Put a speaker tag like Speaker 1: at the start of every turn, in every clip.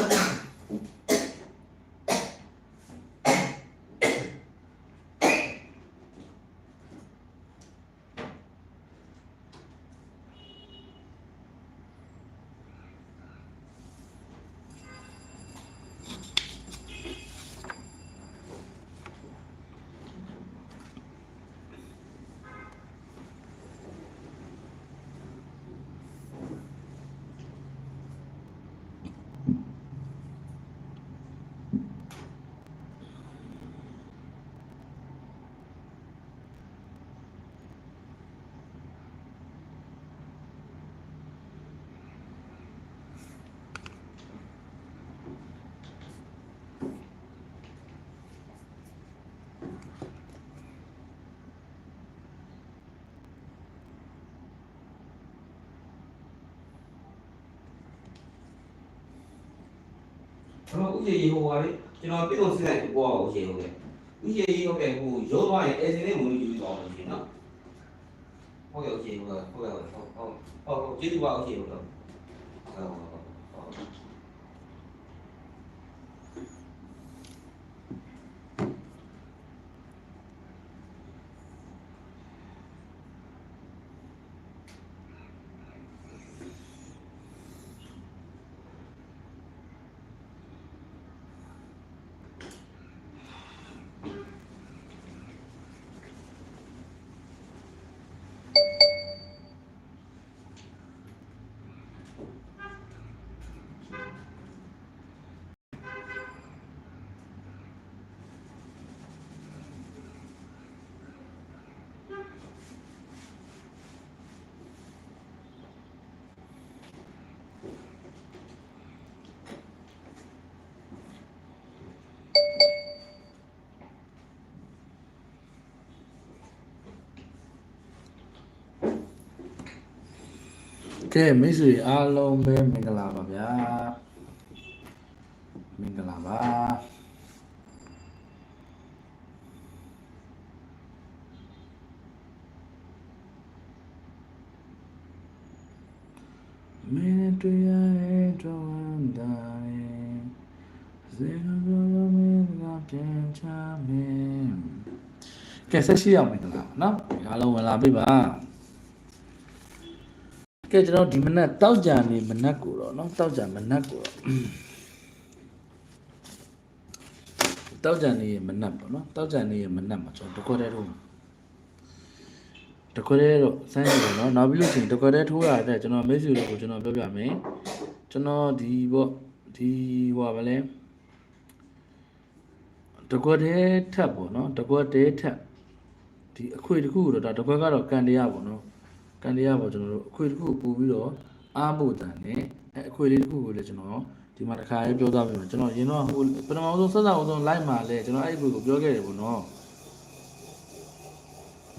Speaker 1: Obrigada. ကျွန်တော်ဥကျေကြီးဟိုပါလေကျွန်တော်ပြည့်လို့စစ်လိုက်ပေါ်အောင်ဥကျေဟုတ်ကဲ့ဥကျေကြီးဟုတ်ကဲ့ဟိုရောသွားရင်အဲစင်းလေးမလို့ယူသွားအောင်ရှင်နော်ဟုတ်ကဲ့ဥကျေဟုတ်ကဲ့ဟုတ်ကဲ့ဟုတ်ဟုတ်ဟုတ်ဟုတ်ကျေးဇူးပါဥကျေဟုတ်တော့ဟုတ်ဟုတ်ဟုတ်
Speaker 2: ကဲမိတ်ဆွေအားလုံးပဲမင်္ဂလာပါဗျာမင်္ဂလာပါမင်းတို့ရဲ့တော်ဝန်တိုင်းစေကောရောမင်းကပြန်ချမင်းကဲဆက်ရှိအောင်မင်္ဂလာပါနော်အားလုံးဝင်လာပြီပါ ကဲကျွန်တော်ဒီမနက်တောက်ကြံနေမနက်ကိုတော့เนาะတောက်ကြံမနက်ကိုတော့တောက်ကြံနေမနက်ပေါ့เนาะတောက်ကြံနေမနက်မှာကျွန်တော်တကွက်တည်းထိုးတကွက်တည်းတော့ဆိုင်းနေတယ်เนาะနောက်ပြီးလို့ရှိရင်တကွက်တည်းထိုးရတဲ့ကျွန်တော်မိတ်ဆွေတို့ကိုကျွန်တော်ပြောပြမယ်ကျွန်တော်ဒီပေါ့ဒီဟိုပါလဲတကွက်တည်းထပ်ပေါ့เนาะတကွက်တည်းထပ်ဒီအခွေတစ်ခုကိုတော့ဒါတကွက်ကတော့ကန်တရားပေါ့เนาะ ကန်တရားပေါ့ကျွန်တော်တို့အခွေတစ်ခုပို့ပြီးတော့အားဖို့တန်နဲ့အဲအခွေလေးတစ်ခုကိုလည်းကျွန်တော်ဒီမှာတစ်ခါလေးပြောသားပြမယ်ကျွန်တော်ရင်တော့ဟိုပထမဆုံးဆက်ဆက်အောင်ဆုံး live မှာလဲကျွန်တော်အဲ့အခွေကိုပြောခဲ့တယ်ပေါ့နော်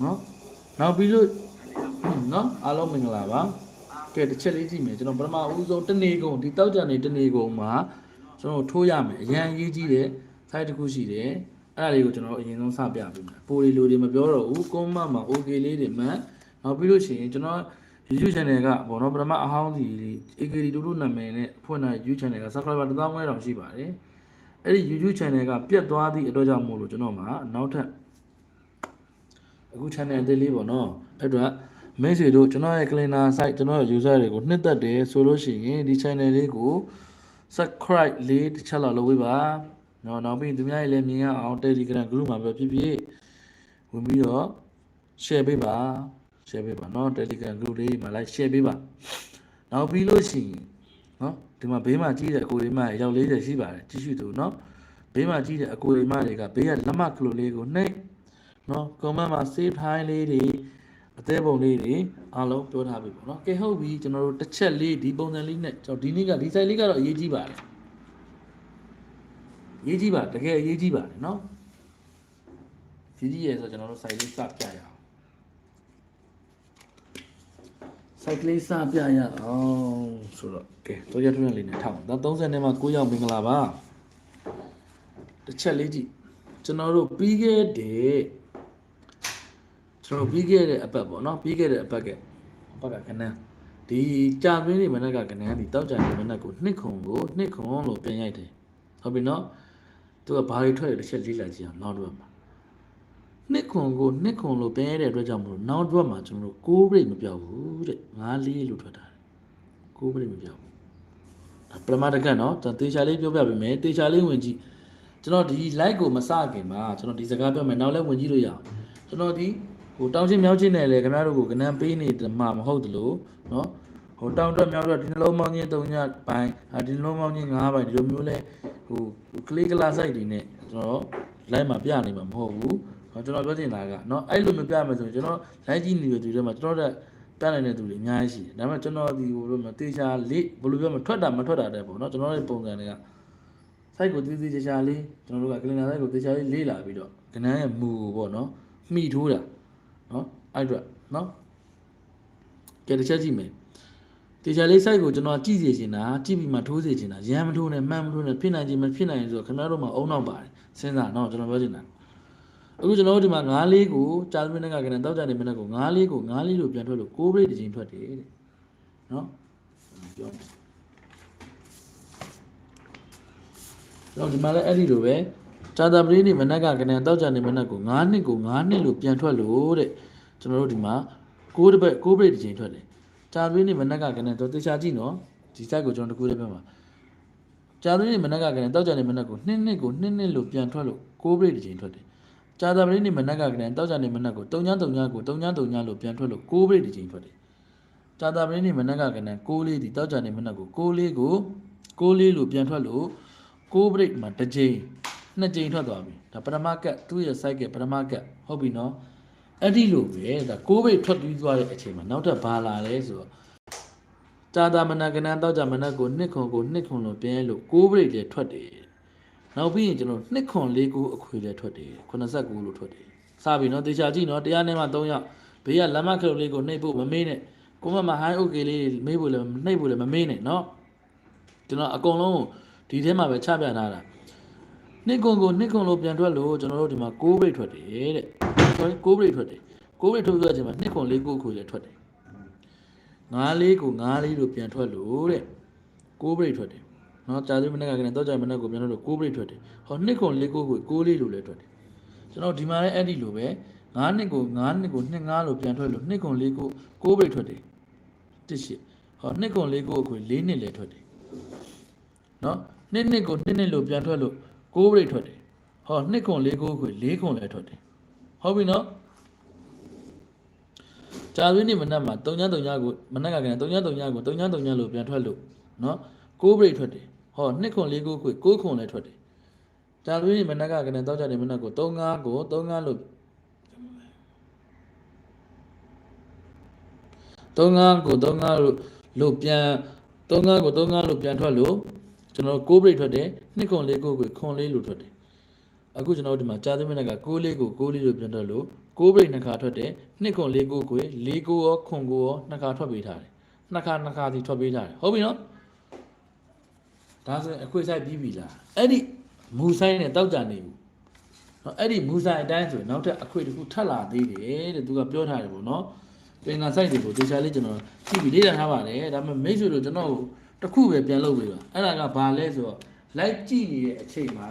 Speaker 2: နော်နောက်ပြီးလို့နော်အားလုံးမင်္ဂလာပါကဲတစ်ချက်လေးကြည့်မယ်ကျွန်တော်ပထမဦးဆုံးတနေကုန်ဒီတောက်ကြနေတနေကုန်မှာကျွန်တော်ထိုးရမယ်အရန်ရေးကြီးတဲ့ site တစ်ခုရှိတယ်အဲ့ဒါလေးကိုကျွန်တော်အရင်ဆုံးစပြပေးမယ်ပိုလီလိုတွေမပြောတော့ဘူးကွန်မန့်မှာ okay လေးတွေမှ န်နောက်ပြီးလို့ရှိရင်ကျွန်တော် YouTube channel ကဘောနော်ပထမအဟောင်းစီ AKD တူတူနာမည်နဲ့ဖွင့်တဲ့ YouTube channel က subscriber 1000ကျော်တောင်ရှိပါတယ်အဲ့ဒီ YouTube channel ကပြတ်သွားသည့်အတွက်ကြောင့်မို့လို့ကျွန်တော်မှာနောက်ထပ်အခု channel အသေးလေးပေါ့နော်အဲ့တော့မိတ်ဆွေတို့ကျွန်တော်ရဲ့ calendar site ကျွန်တော်ရဲ့ user တွေကိုနှစ်သက်တယ်ဆိုလို့ရှိရင်ဒီ channel လေးကို subscribe လေးတစ်ချက်လောက်လုပ်ပေးပါနော်နောက်ပြီးသူများရဲ့လည်းမြင်ရအောင် Telegram group မှာပဲဖြစ်ဖြစ်ဝင်ပြီးတော့ share ပေးပါ share ပေးပါเนาะ Telegram group လေးမှာ like share ပေးပါနောက်ပြီးလို့ရှိရင်เนาะဒီမှာဘေးမှာကြီးတဲ့အကိုလေးမအယောက်40ရှိပါတယ်ကြည့်ရှုသူเนาะဘေးမှာကြီးတဲ့အကိုလေးမတွေကဘေးကလက်မကလိုလေးကိုနှိပ်เนาะ comment မှာ save file လေးတွေအသေးပုံလေးတွေအားလုံးပြောထားပြီပေါ့เนาะကဲဟုတ်ပြီကျွန်တော်တို့တစ်ချက်လေးဒီပုံစံလေးနဲ့ကျွန်တော်ဒီနေ့ကဒီ site လေးကတော့အရေးကြီးပါတယ်အရေးကြီးပါတကယ်အရေးကြီးပါတယ်เนาะကြီးကြီးရယ်ဆိုကျွန်တော်တို့ site လေးစပြရအောင် ် စိုက်ကလေးစပြရအောင်ဆိုတော့ကဲတော့ရထွန်းလေးနဲ့ထောက်ဒါ30နဲ့မှ9ရောက်မင်္ဂလာပါတစ်ချက်လေးကြည့်ကျွန်တော်တို့ပြီးခဲ့တဲ့ကျွန်တော်ပြီးခဲ့တဲ့အပတ်ပေါ့နော်ပြီးခဲ့တဲ့အပတ်ကအပတ်ကခဏဒီကြာသွင်းနေမနက်ကကနန်းဒီတောက်ကြနေမနက်ကိုနှစ်ခုကိုနှစ်ခုလို့ပြန်ရိုက်တယ်ဟုတ်ပြီနော်သူကဘာတွေထွက်တယ်တစ်ချက်လေးလိုက်ကြည့်အောင်နောက်တော့မှာ နှစ်ခုကိုနှစ်ခုလို့ပြန်ရတဲ့အတွက်ကြောင့်မလို့နောက်တော့မှာကျွန်တော်တို့6 break မပြောက်ဘူးတဲ့9လေးလို့ထွက်တာ6 break မပြောက်ဘူးဒါပရမတကတ်နော်ကျွန်တော်တေချာလေးပြောပြပေးမယ်တေချာလေးဝင်ကြည့်ကျွန်တော်ဒီ like ကိုမစခင်မှာကျွန်တော်ဒီစကားပြောမယ်နောက်လည်းဝင်ကြည့်လို့ရအောင်ကျွန်တော်ဒီဟိုတောင်းချင်းမြောက်ချင်းနဲ့လေခင်ဗျားတို့ကိုကနန်းပေးနေတယ်မှာမဟုတ်တယ်လို့နော်ဟိုတောင်းတက်မြောက်တော့ဒီနှလုံးပေါင်းချင်း၃ညပိုင်းဟာဒီနှလုံးပေါင်းချင်း၅ပိုင်းဒီလိုမျိုးလဲဟိုကလေးကလာဆိုင်တွေနဲ့ကျွန်တော် live မှာပြနေမှာမဟုတ်ဘူး နော်ကျွန်တော်ပြောချင်တာကနော်အဲ့လိုမပြမယ်ဆိုရင်ကျွန်တော် live ကြည့်နေတဲ့သူတွေမှာကျွန်တော်တို့ပြနိုင်တဲ့သူတွေအများကြီးရှိတယ်ဒါပေမဲ့ကျွန်တော်ဒီဟိုလိုမတေချာလေးဘယ်လိုပြောမထွက်တာမထွက်တာတဲ့ပေါ့နော်ကျွန်တော်ရဲ့ပုံစံတွေက site ကိုတေးသေးချာချာလေးကျွန်တော်တို့က calendar site ကိုတေချာလေးလေ့လာပြီးတော့ကဏ္ဍရဲ့မူကိုပေါ့နော်မိထိုးတာနော်အဲ့တော့နော်ကဲတစ်ချက်ကြည့်မယ်တေချာလေး site ကိုကျွန်တော်ကြည့်စီချင်တာကြည့်ပြီးမှထိုးစီချင်တာရမ်းမထိုးနဲ့မှန်မထိုးနဲ့ဖြစ်နိုင်ခြင်းမဖြစ်နိုင်ရင်ဆိုတော့ခင်ဗျားတို့မှာအုံနောက်ပါတယ်စဉ်းစားနော်ကျွန်တော်ပြောချင်တာ အခုကျွန်တော်တို့ဒီမှာ9လေးကိုကြာသမီးနဲ့ကကနေတောက်ကြနေမနဲ့ကို9လေးကို9လေးလို့ပြန်ထွက်လို့6 break တစ်ချိန်ထွက်တယ်တဲ့နော်ပြောမယ်တော့ဒီမှာလည်းအဲ့ဒီလိုပဲကြာသမီးနေမနဲ့ကကနေတောက်ကြနေမနဲ့ကို9နှစ်ကို9နှစ်လို့ပြန်ထွက်လို့တဲ့ကျွန်တော်တို့ဒီမှာ6တစ်ပတ်6 break တစ်ချိန်ထွက်တယ်ကြာသွင်းနေမနက်ကကနေတော့တေချာကြည့်နော်ဒီ site ကိုကျွန်တော်တခုလေးပြောမှာကြာသွင်းနေမနက်ကကနေတောက်ကြနေမနက်ကိုနှစ်နှစ်ကိုနှစ်နှစ်လို့ပြန်ထွက်လို့6 break တစ်ချိန်ထွက်တယ် ကြာသပတေးနေမနက်ကကနေတောက်ကြနေမနက်ကို3ည3ညကို3ည3ညလို့ပြန်ထွက်လို့6 break တစ်ချိန်ထွက်တယ်ကြာသပတေးနေမနက်ကကနေ6လေးဒီတောက်ကြနေမနက်ကို6လေးကို6လေးလို့ပြန်ထွက်လို့6 break မှာတစ်ချိန်နှစ်ချိန်ထွက်သွားပြီဒါပထမကတ်သူ့ရဲ့ site ကပထမကတ်ဟုတ်ပြီနော်အဲ့ဒီလိုပဲဒါကိုးဘိတ်ထွက်ပြီးသွားတဲ့အချိန်မှာနောက်ထပ်ဘာလာလဲဆိုတော့ကြာတာမနကနန်တော့ကြမနကိုနှစ်ခွန်ကိုနှစ်ခွန်လို့ပြန်လို့ကိုးဘိတ်လည်းထွက်တယ် နောက်ပြီးရင်ကျွန်တော်2ခွန်4ကိုအခွေလည်းထွက်တယ်89လို့ထွက်တယ်စပြီနော်တေချာကြည့်နော်တရားနဲ့မှ3ရောက်ဘေးကလက်မခရုပ်လေးကိုနှိပ်ဖို့မမေ့နဲ့ကိုမမဟိုင်းအုတ်ကလေးမေ့ဖို့လည်းနှိပ်ဖို့လည်းမမေ့နဲ့နော်ကျွန်တော်အကုန်လုံးဒီထဲမှာပဲချပြထားတာနှစ်ကွန်ကိုနှစ်ကွန်လို့ပြန်ထွက်လို့ကျွန်တော်တို့ဒီမှာ6 break ထွက်တယ်တဲ့ sorry 6 break ထွက်တယ်6 break ထွက်ပြီးတော့အချိန်မှာနှစ်ကွန်လေးကိုခွေလည်းထွက်တယ်9လေးကို9လေးလို့ပြန်ထွက်လို့တဲ့6 break ထွက်တယ် နော်ကြာသေးမနေ့ကကနေတော့ကြာမနေ့ကိုပြန်ထွက်လို့6 break ထွက်တယ်ဟော2ခွန်4ကိုခွေ6လေးလို့လည်းထွက်တယ်ကျွန်တော်ဒီမှာလည်းအဲ့ဒီလိုပဲ9နှစ်ကို9နှစ်ကို2 5လို့ပြန်ထွက်လို့2ခွန်4ကို6 break ထွက်တယ်တစ်ရှိဟော2ခွန်4ကိုခွေ4နှစ်လည်းထွက်တယ်နော်2နှစ်ကို2နှစ်လို့ပြန်ထွက်လို့6 break ထွက်တယ်ဟော2ခွန်4ကိုခွေ4ခွန်လည်းထွက်တယ်ဟုတ်ပြီနော်ကြာသွင်းနေမနက်မှာ3ည3ညကိုမနက်ကကနေ3ည3ညကို3ည3ညလို့ပြန်ထွက်လို့နော်6 break ထွက်တယ် ဟော2ခွန်4ကိုခွေ6ခွန်လည်းထွက်တယ်ကြာသွင်းနေမနက်ကကနေတောက်ကြနေမနက်ကို3 5ကို3 5လို့3 5ကို3 5လို့လို့ပြန်3 5ကို3 5လို့ပြန်ထွက်လို့ကျွန်တော်6 break ထွက်တယ်2ခွန်4ကိုခွေခွန်4လို့ထွက်တယ်အခုကျွန်တော်တို့ဒီမှာကြာသမီးနဲ့က6လေးကို6လေးလို့ပြန်ထွက်လို့6ဘရိတ်နှစ်ခါထွက်တယ်နှစ်ခွန်4ကိုကို4ကိုရောခွန်ကိုရောနှစ်ခါထွက်ပေးထားတယ်နှစ်ခါနှစ်ခါစီထွက်ပေးထားတယ်ဟုတ်ပြီနော် ဒါဆိုရင်အခွေဆိုင်ပြီးပြီလားအဲ့ဒီမူဆိုင်နဲ့တောက်ကြနေဘူးနော်အဲ့ဒီမူဆိုင်အတိုင်းဆိုရင်နောက်ထပ်အခွေတစ်ခုထပ်လာသေးတယ်တဲ့သူကပြောထားတယ်ပေါ့နော်ပင်ကန်ဆိုင်တွေကိုဒီချာလေးကျွန်တော်ကြည့်ပြီးလေ့လာထားပါတယ်ဒါပေမဲ့မိတ်ဆွေတို့ကျွန်တော်ကိုတခုပဲပြန်လုပ်ပေးပါအဲ့ဒါကဘာလဲဆိုတော့ live ကြည့်နေတဲ့အချိန်မှာ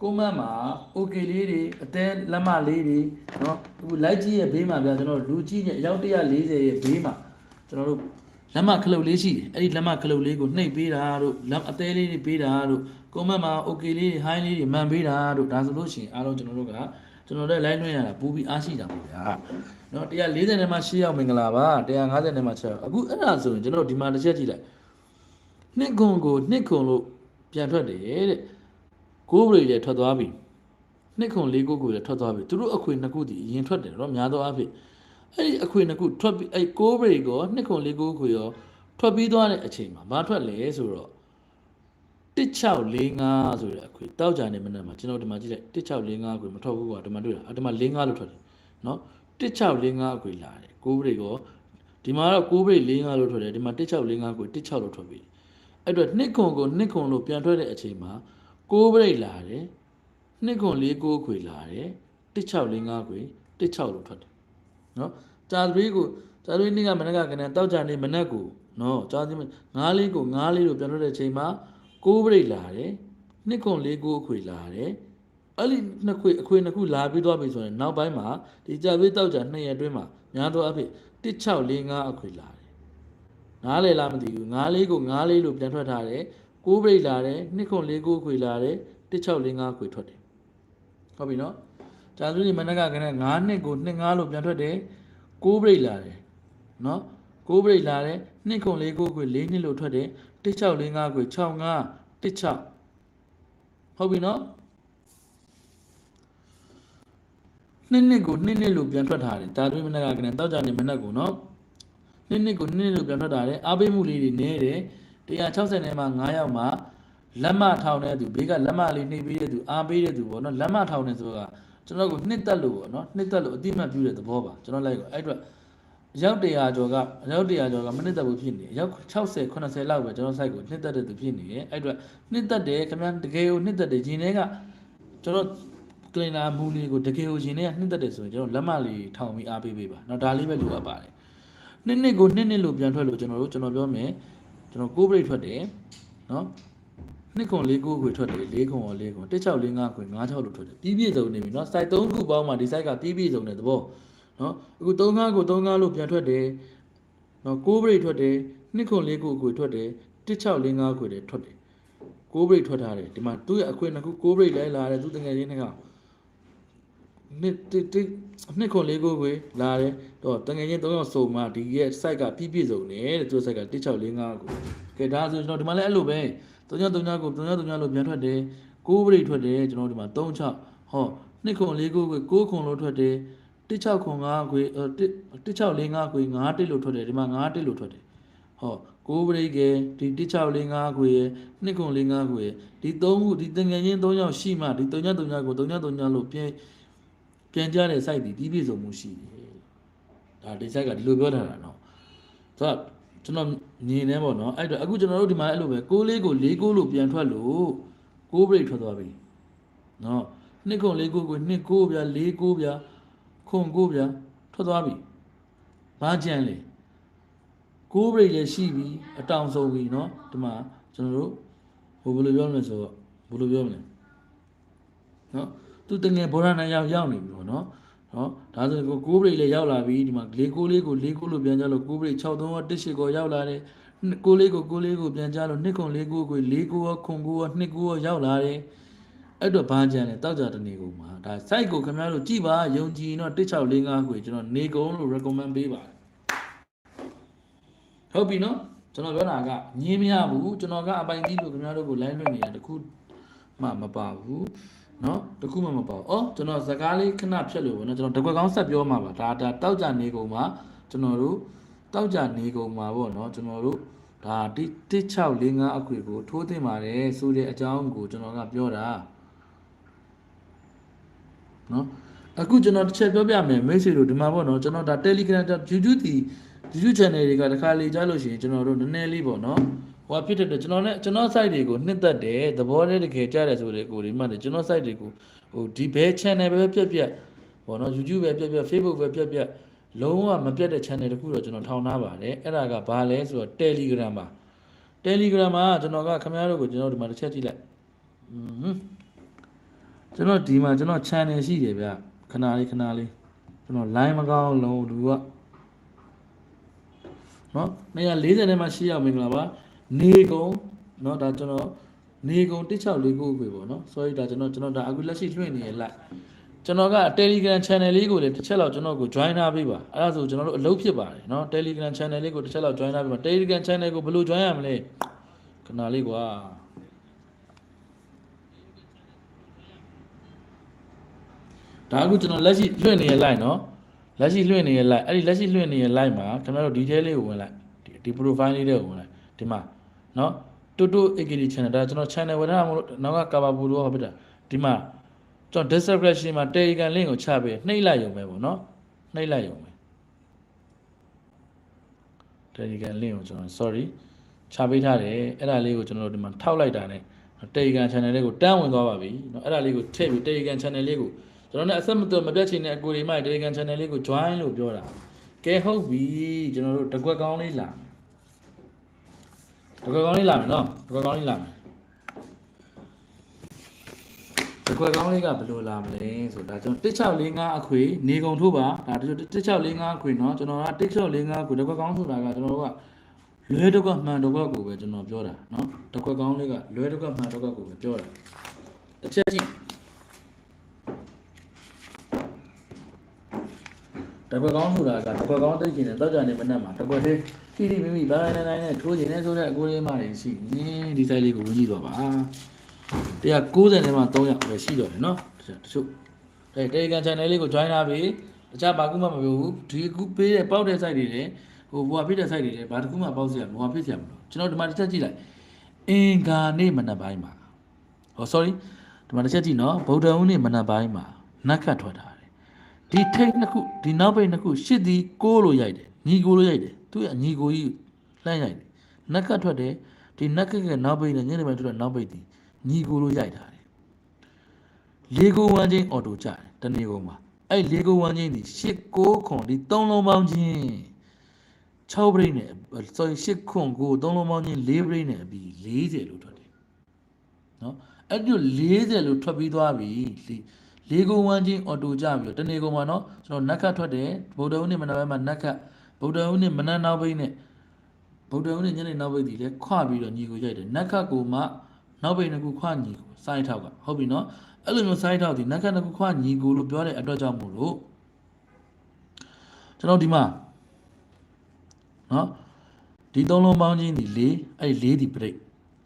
Speaker 2: comment မှာ okay လေးတွေအသေးလက်မလေးတွေနော်အခု live ကြည့်ရဲ့ဘေးမှာဗျာကျွန်တော်လူကြည့်ရဲ့အယောက်140ရဲ့ဘေးမှာကျွန်တော်တို့ လက်မခလုတ်လေးရှိတယ်အဲ့ဒီလက်မခလုတ်လေးကိုနှိပ်ပေးတာတို့လက်အသေးလေးတွေပေးတာတို့ကိုမန့်မှာ okay လေးတွေ high လေးတွေမှန်ပေးတာတို့ဒါဆိုလို့ရှိရင်အားလုံးကျွန်တော်တို့ကကျွန်တော်တို့ live လွှင့်ရတာပူပြီးအားရှိတာပေါ့ဗျာเนาะ140နဲ့မှ8ရောက်မင်္ဂလာပါ150နဲ့မှ6ရောက်အခုအဲ့ဒါဆိုရင်ကျွန်တော်တို့ဒီမှာတစ်ချက်ကြည့်လိုက်နှစ်ခွန်ကိုနှစ်ခွန်လို့ပြန်ထွက်တယ်တဲ့ ကိုးဘရီလည်းထွက်သွားပြီနှစ်ခွန်လေးကိုးကိုလည်းထွက်သွားပြီသူတို့အခွေနှစ်ခုတည်အရင်ထွက်တယ်နော်များသောအားဖြင့် အဲ့ဒီအခွေနှစ်ခုထွက်ပြီးအဲ့ကိုးဘရီကောနှစ်ခွန်လေးကိုးခွေရောထွက်ပြီးသွားတဲ့အချိန်မှာဘာထွက်လဲဆိုတော့1645ဆိုတဲ့အခွေတောက်ကြနေမနေ့မှာကျွန်တော်ဒီမှာကြည့်လိုက်1645ခွေမထွက်ဘူးကွာဒီမှာတွေ့တာအဒီမှာ45လို့ထွက်တယ်နော်1645ခွေလာတယ်ကိုးဘရီကောဒီမှာတော့ကိုးဘရီ45လို့ထွက်တယ်ဒီမှာ1645ခွေ16လို့ထွက်ပြီအဲ့တော့နှစ်ခွန်ကိုနှစ်ခွန်လို့ပြန်ထွက်တဲ့အချိန်မှာ6ဘရိတ်လာတယ်နှစ်ခွန်၄6ခွေလာတယ်1645ခွေ16လို့ထွက်တယ် နော်ကြာသပတေးကိုကြာလို့နေ့ကမနက်ကကနတောက်ကြနေမနက်ကိုနော်ကြာစီငားလေးကိုငားလေးကိုပြန်ထွက်တဲ့ချိန်မှာကိုးပရိတ်လာတယ်နှစ်ခွန်လေးကိုအခွေလာတယ်အဲ့ဒီနှစ်ခွေအခွေနှစ်ခုလာပြီးသွားပြီဆိုရင်နောက်ပိုင်းမှာဒီကြာပြီးတောက်ကြနှစ်ရက်အတွင်းမှာများသောအားဖြင့်1645အခွေလာတယ်နားလေလားမသိဘူးငားလေးကိုငားလေးလို့ပြန်ထွက်ထားတယ်ကိုးပရိတ်လာတယ်နှစ်ခွန်လေးကိုအခွေလာတယ်1645အခွေထွက်တယ်ဟုတ်ပြီနော် ကြာစုဒီမနက်ကကန9နှစ်ကို2 5လို့ပြန်ထွက်တယ်ကိုးပရိတ်လာတယ်နော်ကိုးပရိတ်လာတယ်နှစ်ခုလေးကိုကိုလေးနှစ်လို့ထွက်တယ်1645ကို65 16ဟုတ်ပြီနော်နှစ်နှစ်ကိုနှစ်နှစ်လို့ပြန်ထွက်ထားတယ်ဒါတွေမနက်ကကနေတောက်ကြနေမနက်ကိုနော်နှစ်နှစ်ကိုနှစ်နှစ်လို့ပြန်ထွက်ထားတယ်အားပေးမှုလေးတွေနည်းတယ်160နဲ့မှ9ယောက်မှလက်မထောင်တဲ့သူဘေးကလက်မလေးနှိပ်ပေးတဲ့သူအားပေးတဲ့သူပေါ့နော်လက်မထောင်တဲ့ဆိုတာ ကကျွန်တော်ကနှစ်သက်လို့ပေါ့နော်နှစ်သက်လို့အတိအမှတ်ပြုတဲ့သဘောပါကျွန်တော်လိုက်ကောအဲ့အတွက် ရောက်100ကျော်ကရောက်100ကျော်ကမနစ်သက်ဘူးဖြစ်နေရောက်60 80လောက်ပဲကျွန်တော် site ကိုနှစ်သက်တဲ့သူဖြစ်နေတယ်အဲ့အတွက်နှစ်သက်တယ်ခင်ဗျာတကယ်ကိုနှစ်သက်တယ်ဂျင်းတွေကကျွန်တော်ကလင်နာမူလေးကိုတကယ်ကိုဂျင်းတွေကနှစ်သက်တယ်ဆိုရင်ကျွန်တော်လက်မလေးထောင်ပြီးအားပေးပေးပါเนาะဒါလေးပဲလိုအပ်ပါတယ်နှစ်နှစ်ကိုနှစ်နှစ်လို့ပြန်ထွက်လို့ကျွန်တော်တို့ကျွန်တော်ပြောမယ်ကျွန်တော်ကိုးပရိတ်ထွက်တယ်เนาะ နှစ်ခွန်လေးကိုခွေထွက်တယ်လေးခွန်ရောလေးခွန်1645ခွေ96လို့ထွက်တယ်ပြီးပြည့်စုံနေပြီเนาะ site 3ခုပေါင်းမှဒီ site ကပြီးပြည့်စုံတဲ့သဘော နော်အခု35ကို35လို့ပြန်ထွက်တယ်နော်6ဘရိတ်ထွက်တယ်2ခွန်4ခုအခွေထွက်တယ်1645ခွေတယ်ထွက်တယ်6ဘရိတ်ထွက်ထားတယ်ဒီမှာသူ့ရဲ့အခွေနှစ်ခု6ဘရိတ်လိုက်လာတယ်သူတငယ်ချင်းတွေကနှစ်တစ်တစ်နှစ်ခွန်4ခုခွေလာတယ်တော့တငယ်ချင်း3ယောက်စုံမှဒီရဲ့ site ကပြည့်ပြည့်စုံတယ်တဲ့သူ့ site က1645ခုကဲဒါဆိုကျွန်တော်ဒီမှာလည်းအဲ့လိုပဲ 3939ကို3939လို့ပြန်ထွက်တယ်6ဘရိတ်ထွက်တယ်ကျွန်တော်ဒီမှာ36ဟောနှစ်ခွန်4ခုခွေ6ခွန်လို့ထွက်တယ်1605ခွေ1645ခွေ9တစ်လို့ထွက်တယ်ဒီမှာ9တစ်လို့ထွက်တယ်ဟောကိုးပရိတ်ကဲဒီ1645ခွေရ2ခွန်45ခွေဒီ3ခုဒီတငယ်ချင်း3ယောက်ရှိမှဒီ339ကို339လို့ပြန်ပြန်ကြတဲ့ site ဒီပြီးပြည့်စုံမှုရှိတယ်ဒါဒီ site ကဒီလိုပြောထားတာနော်ဆိုတော့ ကျွန်တော်မြင်နေပေါ့နော်အဲ့တော့အခုကျွန်တော်တို့ဒီမှာအဲ့လိုပဲကိုလေးကိုလေးကိုလို့ပြန်ထွက်လို့ကိုဘရိတ်ထွက်သွားပြီနော်နှစ်ခုလေးကိုကိုနှစ်ကိုဗျာလေးကိုဗျာခုံကိုဗျာထွက်သွားပြီဘာကြံလဲကိုဘရိတ်လည်းရှိပြီအတောင်ဆုံးပြီနော်ဒီမှာကျွန်တော်တို့ဟိုဘယ်လိုပြောမလဲဆိုတော့ဘယ်လိုပြောမလဲနော်သူတကယ်ဘောရဏရောက်ရောက်နေပြီပေါ့နော် နော်ဒါဆိုကိုကိုဘရိတ်လည်းရောက်လာပြီဒီမှာလေးကိုလေးကိုလေးကိုလို့ပြန်ကြလို့ကိုဘရိတ်6 3 1 8ကိုရောက်လာတယ်ကိုလေးကိုကိုလေးကိုပြန်ကြလို့2ခု4ကိုကို4ကိုရောခုကိုရော2ကိုရောရောက်လာတယ်အဲ့တော့ဘာကြံလဲတောက်ကြတနေကုန်မှာဒါ site ကိုခင်ဗျားတို့ကြည့်ပါယုံကြည်ရင်တော့1645ကိုကျွန်တော်နေကုန်လို့ recommend ပေးပါတယ်ဟုတ်ပြီနော်ကျွန်တော်ပြောတာကညင်းမရဘူးကျွန်တော်ကအပိုင်ကြီးလို့ခင်ဗျားတို့ကို line လွှင့်နေတာတခုမှမပါဘူး နော်တခုမှမပါဘူးအော်ကျွန်တော်စကားလေးခဏဖြတ်လို့ပေါ့နော်ကျွန်တော်တကွက်ကောင်းဆက်ပြောမှာပါဒါဒါတောက်ကြနေကုန်မှာကျွန်တော်တို့တောက်ကြနေကုန်မှာပေါ့နော်ကျွန်တော်တို့ဒါ1645အခွေကိုထိုးတင်ပါတယ်ဆိုတဲ့အကြောင်းကိုကျွန်တော်ကပြောတာနော်အခုကျွန်တော်တစ်ချက်ပြောပြမယ်မိတ်ဆွေတို့ဒီမှာပေါ့နော်ကျွန်တော်ဒါ Telegram YouTube ဒီ YouTube channel တွေကတစ်ခါလေကြားလို့ရှိရင်ကျွန်တော်တို့နည်းနည်းလေးပေါ့နော် ဟိုဖြစ်တဲ့အတွက်ကျွန်တော်နဲ့ကျွန်တော် site တွေကိုနှစ်သက်တယ်သဘောနဲ့တကယ်ကြားတယ်ဆိုတဲ့ကိုဒီမှတယ်ကျွန်တော် site တွေကိုဟိုဒီဘဲ channel ပဲပြက်ပြက်ပေါ့နော် YouTube ပဲပြက်ပြက် Facebook ပဲပြက်ပြက်လုံးဝမပြတ်တဲ့ channel တခုတော့ကျွန်တော်ထောင်ထားပါတယ်အဲ့ဒါကဘာလဲဆိုတော့ Telegram ပါ Telegram မှာကျွန်တော်ကခင်ဗျားတို့ကိုကျွန်တော်ဒီမှာတစ်ချက်ကြည့်လိုက်อืมကျွန်တော်ဒီမှာကျွန်တော် channel ရှိတယ်ဗျခဏလေးခဏလေးကျွန်တော် line မကောင်းလုံးလူကနော်240နဲ့မှရှိရမင်္ဂလာပါ နေကုံနော်ဒါကျွန်တော်နေကုံ1649ခွေပေါ့နော် sorry ဒါကျွန်တော်ကျွန်တော်ဒါအခုလက်ရှိလွှင့်နေရလိုက်ကျွန်တော်က Telegram channel လေးကိုလည်းတစ်ချက်လောက်ကျွန်တော်ကို join ထားပေးပါအဲ့ဒါဆိုကျွန်တော်တို့အလုပ်ဖြစ်ပါတယ်နော် Telegram channel လေးကိုတစ်ချက်လောက် join ထားပေးပါ Telegram channel ကိုဘယ်လို join ရမလဲခဏလေးကွာဒါအခုကျွန်တော်လက်ရှိလွှင့်နေရလိုက်နော်လက်ရှိလွှင့်နေရလိုက်အဲ့ဒီလက်ရှိလွှင့်နေရလိုက်မှာခင်ဗျားတို့ detail လေးကိုဝင်လိုက်ဒီဒီ profile လေးတွေကိုဝင်လိုက်ဒီမှာ နော်တူတူ AKD channel ဒါကျွန်တော် channel ဝင်ထားမှာမလို့နောက်က cover ပူလို့ဟောပြတာဒီမှာကျွန်တော် description မှာ Telegram link ကိုချပေးနှိပ်လိုက်ရုံပဲပေါ့နော်နှိပ်လိုက်ရုံပဲ Telegram link ကိုကျွန်တော် sorry ချပေးထားတယ်အဲ့ဒါလေးကိုကျွန်တော်တို့ဒီမှာထောက်လိုက်တာ ਨੇ Telegram channel လေးကိုတန်းဝင်သွားပါပြီเนาะအဲ့ဒါလေးကိုထည့်ပြီး Telegram channel လေးကိုကျွန်တော်လည်းအဆက်မတော်မပြတ်ချင်တဲ့အကိုဒီမိုက် Telegram channel လေးကို join လို့ပြောတာ ကဲဟုတ်ပြီကျွန်တော်တို့တကွက်ကောင်းလေးလာ တကွက်ကောင်းလေးလာမယ်နော်တကွက်ကောင်းလေးလာမယ်တကွက်ကောင်းလေးကဘယ်လိုလာမလဲဆိုတာကျွန်တော်1645အခွေနေကုန်ထိုးပါဒါ1645အခွေနော်ကျွန်တော်က1645အခွေတကွက်ကောင်းဆိုတာကကျွန်တော်တို့ကလွဲတကွက်မှန်တကွက်ကိုပဲကျွန်တော်ပြောတာနော်တကွက်ကောင်းလေးကလွဲတကွက်မှန်တကွက်ကိုပဲပြောတာတစ်ချက်ကြည့် တကွက်ကောင်းဆိုတာကတကွက်ကောင်းတိတ်ကျင်တဲ့တောက်ကြနေမနဲ့မှာတကွက်သေးခိတိမိမိဘာနိုင်နိုင်နဲ့ထိုးကျင်နေဆိုတဲ့အကိုလေးမတွေရှိနေဒီဆိုင်လေးကိုဝင်ကြည့်တော့ပါ190နဲ့မှ300ပဲရှိတော့တယ်နော်တချို့အဲတေကန် channel လေးကို join လာပြီတခြားဘာကူမှမပြောဘူးဒီကူပေးတဲ့ပေါက်တဲ့ site တွေလည်းဟိုဘွာဖြစ်တဲ့ site တွေလည်းဘာတစ်ခုမှပေါက်စရာမဘွာဖြစ်စရာမလိုကျွန်တော်ဒီမှာတစ်ချက်ကြည့်လိုက်အင်္ဂါနေ့မနက်ပိုင်းမှာဟော sorry ဒီမှာတစ်ချက်ကြည့်နော်ဗုဒ္ဓဦးနေ့မနက်ပိုင်းမှာနတ်ခတ်ထွက်တာ ဒီထိတ်နှစ်ခုဒီနောက်ပိတ်နှစ်ခုရှစ်ဒီကိုလို့ရိုက်တယ်ညီကိုလို့ရိုက်တယ်သူကညီကိုကြီးလှမ်းရိုက်တယ်နက်ကတ်ထွက်တယ်ဒီနက်ကက်ကနောက်ပိတ်နဲ့ညနေပိုင်းထွက်တဲ့နောက်ပိတ်ဒီညီကိုလို့ရိုက်တာတယ်လေကိုဝမ်းချင်းအော်တိုကြတယ်တနေ့ကုန်မှာအဲ့လေကိုဝမ်းချင်းဒီရှစ်ကိုခွန်ဒီသုံးလုံးပေါင်းချင်း6ပရိတ်နဲ့ sorry ရှစ်ခွန်ကိုသုံးလုံးပေါင်းချင်း၄ပရိတ်နဲ့အပြီး40လို့ထွက်တယ်နော်အဲ့ဒီ40လို့ထွက်ပြီးသွားပြီ လေလေးကိုဝမ်းချင်းအော်တိုကြပြီးတော့တနေ့ကုန်မှာနော်ကျွန်တော်နက်ခတ်ထွက်တယ်ဗုဒ္ဓဦးနေ့မနက်ပိုင်းမှာနက်ခတ်ဗုဒ္ဓဦးနေ့မနက်နောက်ပိတ်နဲ့ဗုဒ္ဓဦးနေ့ညနေနောက်ပိတ်ဒီလဲခွပြီးတော့ညီကိုရိုက်တယ်နက်ခတ်ကိုမှနောက်ပိတ်နှစ်ခုခွညီကိုစိုင်းထောက်ကဟုတ်ပြီနော်အဲ့လိုမျိုးစိုင်းထောက်ဒီနက်ခတ်နှစ်ခုခွညီကိုလို့ပြောတဲ့အတွက်ကြောင့်မို့လို့ကျွန်တော်ဒီမှာနော်ဒီသုံးလုံးပေါင်းချင်းဒီ၄အဲ့၄ဒီပရိတ်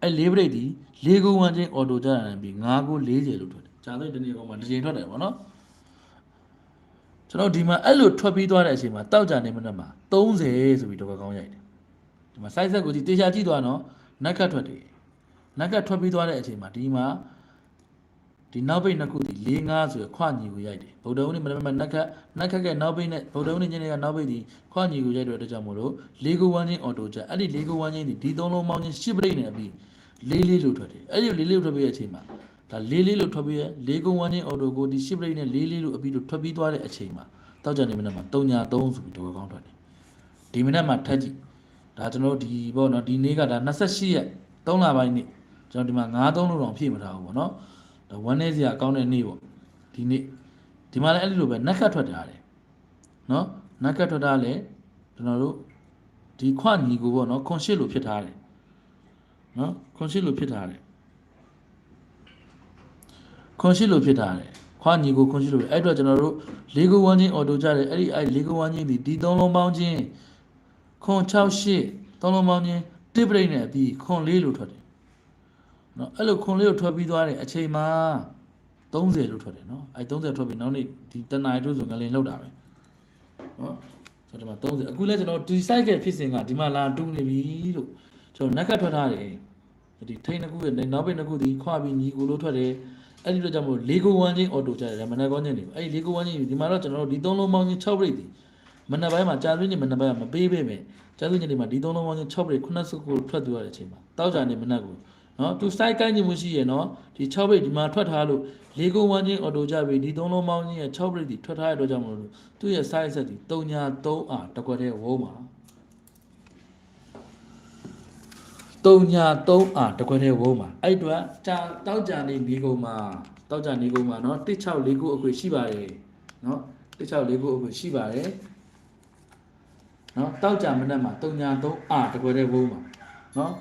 Speaker 2: အဲ့၄ပရိတ်ဒီ၄ကိုဝမ်းချင်းအော်တိုကြတာနဲ့ပြီး၅ကို40လို့ထွက် တယ်ဂျာသိတနေ့ကောင်မှတစ်ချိန်ထွက်တယ်ပေါ့နော်ကျွန်တော်ဒီမှာအဲ့လိုထွက်ပြီးသွားတဲ့အချိန်မှာတောက်ကြနေမနဲ့မှာ30ဆိုပြီးတော့ကောင်းရိုက်တယ်ဒီမှာ size ကိုကြည့်တေချာကြည့်သွားနော်နက်ခတ်ထွက်တယ်နက်ကတ်ထွက်ပြီးသွားတဲ့အချိန်မှာဒီမှာဒီနောက်ပိတ်နှစ်ခုဒီ၄၅ဆိုရခွညီကိုရိုက်တယ်ဗုဒ္ဓဦးနေ့မနက်မှာနက်ခတ်နက်ခတ်ကနောက်ပိတ်နဲ့ဗုဒ္ဓဦးနေ့ညနေကနောက်ပိတ်ဒီခွညီကိုရိုက်တဲ့အတွက်ကြောင့်မို့လို့၄ကိုဝမ်းချင်းအော်တိုချက်အဲ့ဒီ၄ကိုဝမ်းချင်းဒီဒီသုံးလုံးပေါင်းချင်းရှစ်ပရိတ်နဲ့အပြီးလေးလေးလို့ထွက်တယ်အဲ့ဒီလေးလေးလို့ထွက်ပြီးတဲ့အချိန်မှာ ဒါလေးလေးလို့ထွက်ပြီးရဲ့၄ကိုဝမ်းချင်းအော်တိုကိုဒီရှစ်ပရိတ်နဲ့လေးလေးလို့အပြီးလို့ထွက်ပြီးသွားတဲ့အချိန်မှာတောက်ကြနေမနက်မှာ3ညာ3ဆိုပြီးတော့ကောင်းထွက်တယ်ဒီမနက်မှာထက်ကြည့်ဒါကျွန်တော်တို့ဒီပေါ့နော်ဒီနေ့ကဒါ28ရက်3လပိုင်းနေ့ကျွန်တော်ဒီမှာ9-3လို့တော့ဖြည့်မထားဘူးပေါ့နော်ဒါဝမ်းနေစရာကောင်းတဲ့နေ့ပေါ့ဒီနေ့ဒီမှာလည်းအဲ့လိုပဲနက်ခတ်ထွက်တာတယ်နော်နက်ခတ်ထွက်တာလည်းကျွန်တော်တို့ဒီခွညီကိုပေါ့နော်ခွန်ရှစ်လို့ဖြစ်ထားတယ်နော်ခွန်ရှစ်လို့ဖြစ်ထားတယ် ခွန်ရှစ်လို့ဖြစ်ထားတယ်ခွညီကိုခွန်ရှစ်လို့အဲ့တော့ကျွန်တော်တို့လေးကိုဝမ်းချင်းအော်တိုကြတယ်အဲ့ဒီအဲ့လေးကိုဝမ်းချင်းဒီဒီသုံးလုံးပေါင်းချင်းခွန်6ရှစ်သုံးလုံးပေါင်းချင်းတစ်ပရိတ်နဲ့အပြီးခွန်လေးလို့ထွက်တယ်နော်အဲ့လိုခွန်လေးကိုထွက်ပြီးသွားတယ်အချိန်မှာ30လို့ထွက်တယ်နော်အဲ့30ထွက်ပြီးနောက်နေ့ဒီတနင်္လာတို့ဆိုငလင်လောက်တာပဲနော်ဆိုတော့ဒီမှာ30အခုလဲကျွန်တော်ဒီ site ကဖြစ်စဉ်ကဒီမှာလာတူးနေပြီလို့ကျွန်တော်နက်ကတ်ထွက်ထားတယ်ဒီထိန်းနှစ်ခုရဲ့နောက်ပိတ်နှစ်ခုဒီခွာပြီးညီကိုလို့ထွက်တယ် အဲ့ဒီတော့ကြောင့်မို့လေကိုဝမ်းချင်းအော်တိုကြတယ်မနက်ကောင်းချင်းနေအဲ့ဒီလေကိုဝမ်းချင်းဒီမှာတော့ကျွန်တော်တို့ဒီသုံးလုံးပေါင်းချင်း6ပြိတ်ဒီမနက်ပိုင်းမှာကြာသွင်းနေမနက်ပိုင်းမှာမပေးပေးမယ်ကြာသွင်းနေဒီမှာဒီသုံးလုံးပေါင်းချင်း6ပြိတ်9စုကိုထွက်သွားတဲ့အချိန်မှာတောက်ကြနေမနက်ကိုနော်သူ site ကိုင်းနေမှုရှိရနော်ဒီ6ပြိတ်ဒီမှာထွက်ထားလို့လေကိုဝမ်းချင်းအော်တိုကြပြီဒီသုံးလုံးပေါင်းချင်းရဲ့6ပြိတ်ဒီထွက်ထားရတော့ကြောင့်မလို့သူ့ရဲ့ size ဆက်ဒီ3ညာ3အာတကွက်တဲ့ဝုံးမှာ 3ညာ3အာတကွက်တဲ့ဝုံးမှာအဲ့အတွက်ကြာတောက်ကြနေနေကုန်မှာတောက်ကြနေကုန်မှာနော်1649အခွေရှိပါတယ်နော်1649အခွေရှိပါတယ်နော်တောက်ကြမနဲ့မှာ3ညာ3အာတကွက်တဲ့ဝုံးမှာနော်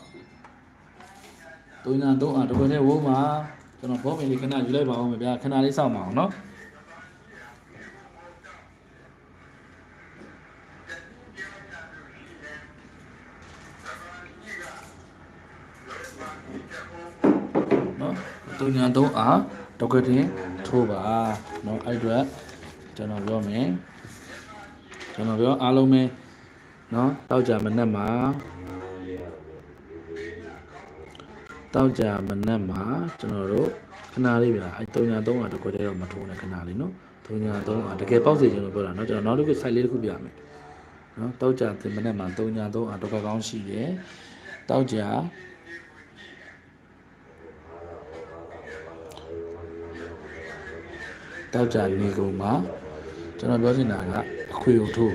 Speaker 2: 3ညာ3အာတကွက်တဲ့ဝုံးမှာကျွန်တော်ဘောပင်လေးခဏယူလိုက်ပါဦးမယ်ဗျာခဏလေးစောင့်ပါအောင်နော်နော် တုံညာသုံးအားဒုက္ခတင်ထိုးပါနော်အဲ့အတွက်ကျွန်တော်ပြောမယ်ကျွန်တော်ပြောအားလုံးပဲနော်တောက်ကြမနက်မှာတောက်ကြမနက်မှာကျွန်တော်တို့ခဏလေးဗျာအဲ့တုံညာသုံးအားဒုက္ခတဲ့တော့မထိုးနဲ့ခဏလေးနော်တုံညာသုံးအားတကယ်ပေါက်စီကျွန်တော်ပြောတာနော်ကျွန်တော်နောက်တစ်ခု site လေးတစ်ခုပြမယ်နော်တောက်ကြတင်မနက်မှာတုံညာသုံးအားဒုက္ခကောင်းရှိတယ်တောက်ကြ တောက်ကြနေကုန်မှာကျွန်တော်ပြောချင်တာကအခွေကိုထိုး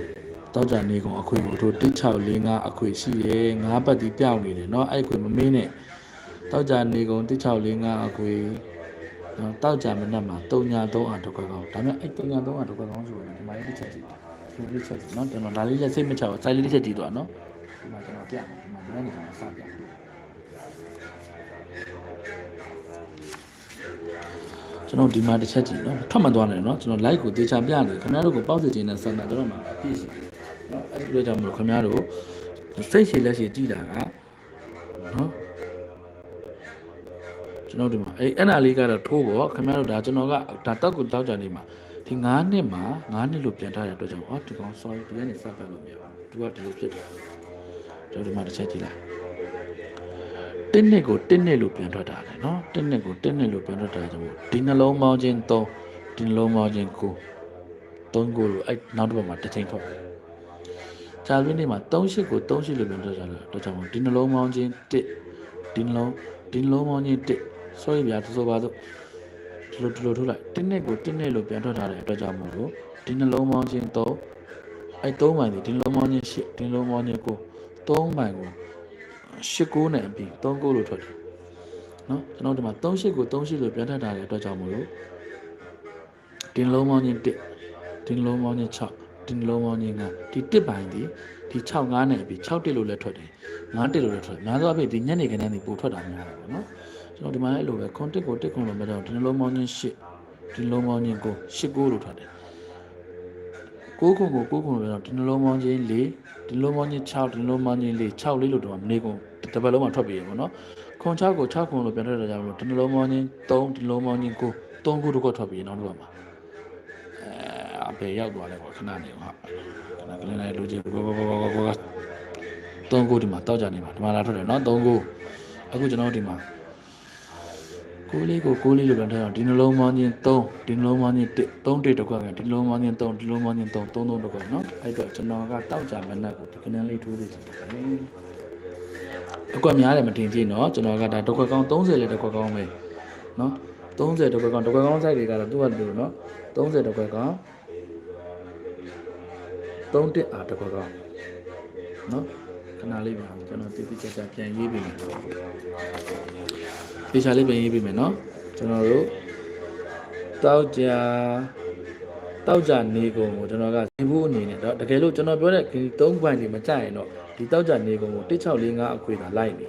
Speaker 2: တောက်ကြနေကုန်အခွေကိုတို့1645အခွေရှိတယ်ငါးပတ်တီပြောင်းနေတယ်เนาะအဲ့ခွေမမင်းနဲ့တောက်ကြနေကုန်1645အခွေနော်တောက်ကြမနက်မှာ3ညာ3အားတစ်ခွက်ကောင်းဒါပေမဲ့အဲ့3ညာ3အားတစ်ခွက်ကောင်းဆိုရင်ဒီမှာလေးတစ်ချက်ကြည့်ဒီလေးချက်ကြည့်เนาะကျွန်တော်ဒါလေးလက်စိတ်မချဘူးစိုက်လေးတစ်ချက်ကြည့်တော့เนาะဒီမှာကျွန်တော်ပြမယ်ဒီမှာဒီနေ့ကျွန်တော်စပြ ကျွန်တော်ဒီမှာတစ်ချက်ကြည့်နော်ထွက်မသွားနိုင်နော်ကျွန်တော် live ကိုတေချာပြနေခင်ဗျားတို့ကိုပေါက်စီခြင်းနဲ့ဆက်တာတို့မှာအပြည့်ရှိနော်အဲ့ဒီလိုကြောင့်မလို့ခင်ဗျားတို့စိတ်ရှိလက်ရှိကြည့်တာကနော်ကျွန်တော်ဒီမှာအဲ့အဲ့နာလေးကတော့ထိုးပေါ့ခင်ဗျားတို့ဒါကျွန်တော်ကဒါတောက်ကိုတောက်ကြနေမှာဒီ9နှစ်မှာ9နှစ်လို့ပြန်ထားတဲ့အတွက်ကြောင့်ဟောဒီကောင် sorry ဒီကနေစပ်ပတ်လို့မရဘူးသူကဒီလိုဖြစ်တယ်ကျွန်တော်ဒီမှာတစ်ချက်ကြည့်လိုက် တင်းနှစ်ကိုတင်းနှစ်လို့ပြန်ထွက်တာလေနော်တင်းနှစ်ကိုတင်းနှစ်လို့ပြန်ထွက်တာကြောင့်မို့ဒီနှလုံးပေါင်းခြင်း3ဒီနှလုံးပေါင်းခြင်း9 3ကိုလို့အဲ့နောက်တစ်ပတ်မှာတစ်ချိန်ထွက်တယ်ဂျာလင်းနေမှာ38ကို38လို့ပြန်ထွက်ကြတယ်တော့ကြောင့်မို့ဒီနှလုံးပေါင်းခြင်း1ဒီနှလုံးဒီနှလုံးပေါင်းခြင်း1 sorry ဗျာသူဆိုပါတော့ဒီလိုဒီလိုထုတ်လိုက်တင်းနှစ်ကိုတင်းနှစ်လို့ပြန်ထွက်ထားတဲ့အတွက်ကြောင့်မို့လို့ဒီနှလုံးပေါင်းခြင်း3အဲ့3မိုင်ဒီဒီနှလုံးပေါင်းခြင်း8ဒီနှလုံးပေါင်းခြင်း9 3မိုင်ကို 8ကိုနဲ့အပြီး3ကိုလို့ထွက်တယ်နော်ကျွန်တော်ဒီမှာ38ကို38လို့ပြန်ထပ်ထားတဲ့အတွက်ကြောင့်မို့လို့ဒီနှလုံးပေါင်းခြင်း1ဒီနှလုံးပေါင်းခြင်း6ဒီနှလုံးပေါင်းခြင်း9ဒီ1ပိုင်းဒီဒီ6 9နဲ့အပြီး6တစ်လို့လည်းထွက်တယ်9တစ်လို့လည်းထွက်တယ်များသောအားဖြင့်ဒီညနေခင်းတန်းဒီပို့ထွက်တာများတာပေါ့နော်ကျွန်တော်ဒီမှာလည်းအဲ့လိုပဲ content ကိုတစ်ခွန်လို့မတော့ဒီနှလုံးပေါင်းခြင်း8ဒီနှလုံးပေါင်းခြင်း9 8ကိုလို့ထွက်တယ်ကိုးခုကိုကိုးခုလို့တော့ဒီနှလုံးပေါင်းခြင်း4ဒီနှလုံးပေါင်းခြင်း6ဒီနှလုံးပေါင်းခြင်း4 6လေးလို့တော့မနေကုန် တစ်ပတ်လုံးမှာထွက်ပြေးရပေါ့နော်ခွန်6ကို6ခုလို့ပြန်ထွက်တာကြောင့်မလို့ဒီနှလုံးပေါင်းခြင်း3ဒီနှလုံးပေါင်းခြင်း9 3ခုတစ်ခုထွက်ပြေးနောက်တစ်ပတ်မှာအဲအပေရောက်သွားတယ်ပေါ့ခဏနေဟာခဏကလေးလေးလူကြီးဘောဘောဘောဘောဘော3ခုဒီမှာတောက်ကြနေမှာဒီမှာလာထွက်တယ်နော်3ခုအခုကျွန်တော်ဒီမှာကိုလေးကိုကိုလေးလို့ပြန်ထားအောင်ဒီနှလုံးပေါင်းခြင်း3ဒီနှလုံးပေါင်းခြင်း1 3တစ်တစ်ခွက်ကဒီနှလုံးပေါင်းခြင်း3ဒီနှလုံးပေါင်းခြင်း3 3 3တစ်ခွက်နော်အဲ့တော့ကျွန်တော်ကတောက်ကြမနက်ကိုဒီကနန်းလေးထိုးသေးတယ် အကွက်များတယ်မတင်ကြည့်နော်ကျွန်တော်ကဒါတစ်ခွက်ကောင်း30လေးတစ်ခွက်ကောင်းပဲနော်30တစ်ခွက်ကောင်းတစ်ခွက်ကောင်း site တွေကတော့သူ့ဟာတူနော်30တစ်ခွက်ကောင်း3တစ်အားတစ်ခွက်ကောင်းနော်ခဏလေးပါကျွန်တော်တိတိကျကျပြန်ရေးပေးမယ်ပေချာလေးပြန်ရေးပေးမယ်နော်ကျွန်တော်တို့တောက်ကြတောက်ကြနေကုန်ကိုကျွန်တော်ကသင်ဖို့အနေနဲ့တော့တကယ်လို့ကျွန်တော်ပြောတဲ့ဒီ3ဘိုင်တွေမကြရင်တော့ ဒီတောက်ကြနေကုန်ကို1645အခွေသာလိုက်နေ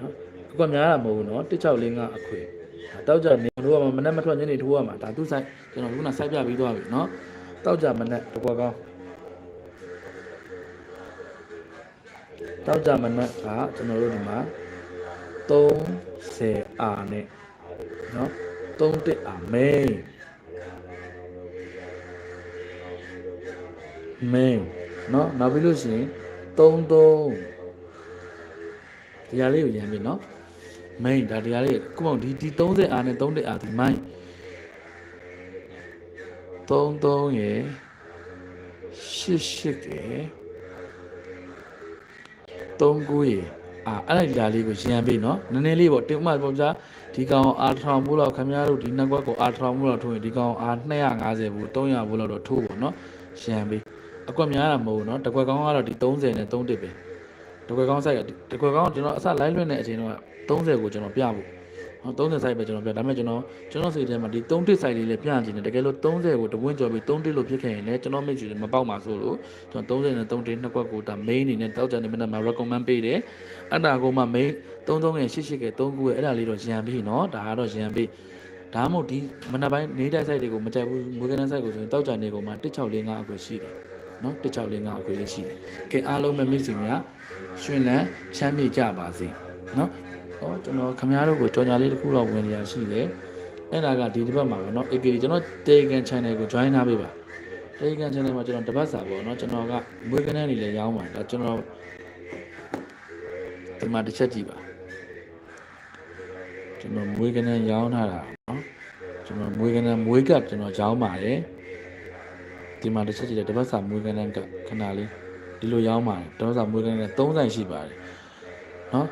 Speaker 2: နော်အကွက်များတာမဟုတ်ဘူးနော်1645အခွေတောက်ကြနေတို့ကမနဲ့မထွက်ညနေထိုးရမှာဒါသူ့ဆိုင်ကျွန်တော်ခုနဆိုက်ပြပြီးသွားပြီနော်တောက်ကြမနဲ့တကွက်ကောင်းတောက်ကြမနဲ့ကကျွန်တော်တို့ဒီမှာ30အာနဲ့နော်31အာမဲမဲနော်နောက်ပြီးလို့ရှိရင် 33တရားလေးကိုရမ်းပြီနော်မိန်ဒါတရားလေးခုမောင်ဒီဒီ30အားနဲ့30အားဒီမိုင်း33ရေ88ရေ39ရေအာအဲ့ဒါလေးကိုရှင်းပြပေးနော်နည်းနည်းလေးပေါ့တင်ဥမာပေါ့ဗျာဒီကောင်အာထောင်ဘူးလောက်ခင်ဗျားတို့ဒီနှစ်ကွက်ကိုအာထောင်ဘူးလောက်ထိုးရင်ဒီကောင်အာ250ဘူး300ဘူးလောက်တော့ထိုးပေါ့နော်ရှင်းပေး အကွက်များတာမဟုတ်ဘူးเนาะတကွက်ကောင်းကတော့ဒီ30နဲ့3တစ်ပဲတကွက်ကောင်း site ကတကွက်ကောင်းကျွန်တော်အစ line လွှင့်တဲ့အချိန်တော့30ကိုကျွန်တော်ပြဖို့ဟော30 site ပဲကျွန်တော်ပြဒါပေမဲ့ကျွန်တော်ကျွန်တော်စိတ်ထဲမှာဒီ3တစ် site လေးလည်းပြချင်တယ်တကယ်လို့30ကိုတပွင့်ကျော်ပြီး3တစ်လို့ဖြစ်ခဲ့ရင်လည်းကျွန်တော်မိတ်ဆွေတွေမပေါက်ပါဆိုလို့ကျွန်တော်30နဲ့3တစ်နှစ်ကွက်ကိုဒါ main အနေနဲ့တောက်ကြနေမှမှာ recommend ပေးတယ်အဲ့ဒါကိုမှ main 33ငယ်88ကဲ3ခုရဲ့အဲ့ဒါလေးတော့ရန်ပြီเนาะဒါကတော့ရန်ပြီဒါမှမဟုတ်ဒီမနက်ပိုင်းနေတိုက် site တွေကိုမကြိုက်ဘူးမွေးကန်း site ကိုဆိုရင်တောက်ကြနေကုန်မှာ1645အခုရှိတယ် နော်1645အခွေလေးရှိတယ်။ကဲအားလုံးပဲမိတ်ဆွေများရှင်လန်းချမ်းမြေ့ကြပါစေနော်။ဟောကျွန်တော်ခမားတို့ကိုကြော်ညာလေးတစ်ခုတော့ဝင်နေရရှိတယ်။အဲ့ဒါကဒီတစ်ပတ်မှာပေါ့နော်။ AK ကျွန်တော် Telegram channel ကို join ထားပေးပါ။ Telegram channel မှာကျွန်တော်တစ်ပတ်စာပေါ့နော်ကျွန်တော်ကမွေးကနန်းနေလည်းရောင်းပါတယ်ဒါကျွန်တော်ဒီမှာတစ်ချက်ကြည့်ပါကျွန်တော်မွေးကနန်းရောင်းထားတာနော်ကျွန်တော်မွေးကနန်းမွေးကပ်ကျွန်တော်ရောင်းပါတယ် ဒီမှာတစ်ချက်ကြည့်တယ်တပတ်စာမွေးကန်းတန်းကခဏလေးဒီလိုရောင်းပါတယ်တပတ်စာမွေးကန်းတန်း3ဆိုင်ရှိပါတယ်နော်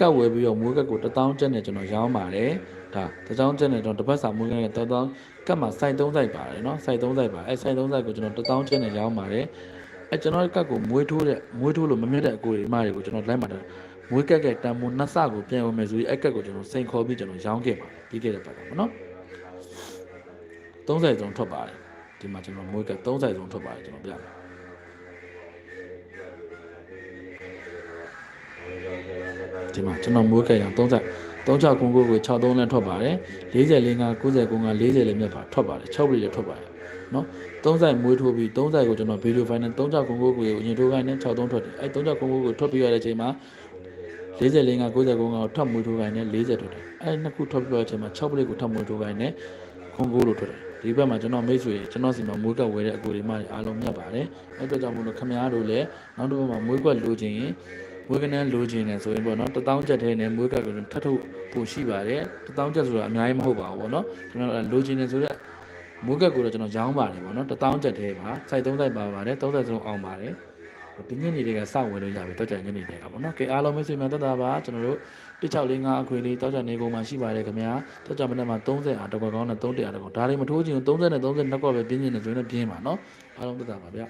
Speaker 2: ကတ်ဝယ်ပြီးတော့မွေးကတ်ကို1000ကျပ်နဲ့ကျွန်တော်ရောင်းပါတယ်ဒါ1000ကျပ်နဲ့ကျွန်တော်တပတ်စာမွေးကန်းနဲ့1000ကတ်မှာစိုက်3စိုက်ပါတယ်နော်စိုက်3စိုက်ပါအဲစိုက်3စိုက်ကိုကျွန်တော်1000ကျပ်နဲ့ရောင်းပါတယ်အဲကျွန်တော်ကတ်ကိုမွေးထိုးတဲ့မွေးထိုးလို့မမြတ်တဲ့အကိုတွေအမတွေကိုကျွန်တော်လိုက်မှတယ်မွေးကက်ကက်တန်မိုးနှစ်ဆကိုပြန်ဝင်မယ်ဆိုပြီးအကက်ကိုကျွန်တော်စိန်ခေါ်ပြီးကျွန်တော်ရောင်းခဲ့ပါပြီးခဲ့တဲ့ပတ်ကပေါ့နော်30စုံထွက်ပါတယ် ဒီမှာကျွန်တော်မွေးကက်30စုံထွက်ပါတယ်ကျွန်တော်ပြမယ်ဒီမှာကျွန်တော်မွေးကက်ရအောင်30 36ခုကိုကို63နဲ့ထွက်ပါတယ်40 45 90ကုန်းက40လည်းမြတ်ပါထွက်ပါတယ်6ပြည်လည်းထွက်ပါတယ်နော်30မွေးထိုးပြီး30ကိုကျွန်တော်ဗီဒီယိုဖိုင်နဲ့36ခုကိုကိုအရင်ထိုးခိုင်းနဲ့63ထွက်တယ်အဲ36ခုကိုကိုထွက်ပြီးရတဲ့အချိန်မှာ40 45 90ကုန်းကထပ်မွေးထိုးခိုင်းနဲ့40ထွက်တယ်အဲနှစ်ခုထွက်ပြီးရတဲ့အချိန်မှာ6ပြည်ကိုထပ်မွေးထိုးခိုင်းနဲ့ခုကိုလို့ထွက်တယ် ဒီဘက်မှာကျွန်တော်မိတ်ဆွေကျွန်တော်စီမှာမွေးကပ်ဝဲတဲ့အကူတွေမှအားလုံးမြတ်ပါတယ်အဲအတွက်ကြောင့်မို့လို့ခမရတို့လည်းနောက်တစ်ဘက်မှာမွေးကွက်လိုချင်ရင်မွေးကနန်းလိုချင်တယ်ဆိုရင်ပေါ့နော်တပေါင်းချက်သေးနဲ့မွေးကပ်ကိုထပ်ထုတ်ပို့ရှိပါတယ်တပေါင်းချက်ဆိုတာအများကြီးမဟုတ်ပါဘူးပေါ့နော်ကျွန်တော်လိုချင်တယ်ဆိုတော့မွေးကပ်ကိုတော့ကျွန်တော်ရောင်းပါတယ်ပေါ့နော်တပေါင်းချက်သေးပါစိုက်သုံးစိုက်ပါပါတယ်သုံးစိုက်ဆုံးအောင်ပါတယ်ဒီညနေတွေကစဝင်လို့ရပြီတော့ကြညနေတွေကပေါ့နော်ကဲအားလုံးမိတ်ဆွေများတက်တာပါကျွန်တော်တို့ 1645အခွေလေးတောက်ကြနေကုန်မှာရှိပါတယ်ခင်ဗျာတောက်ကြမနေ့မှာ30အားတော့ကောင်းနဲ့300အားတော့ဒါတွေမထိုးချင်30နဲ့30နှစ်ကောပဲပြင်းနေတယ်ဆိုရင်ပြင်းပါနော်အားလုံးတက်တာပါဗျ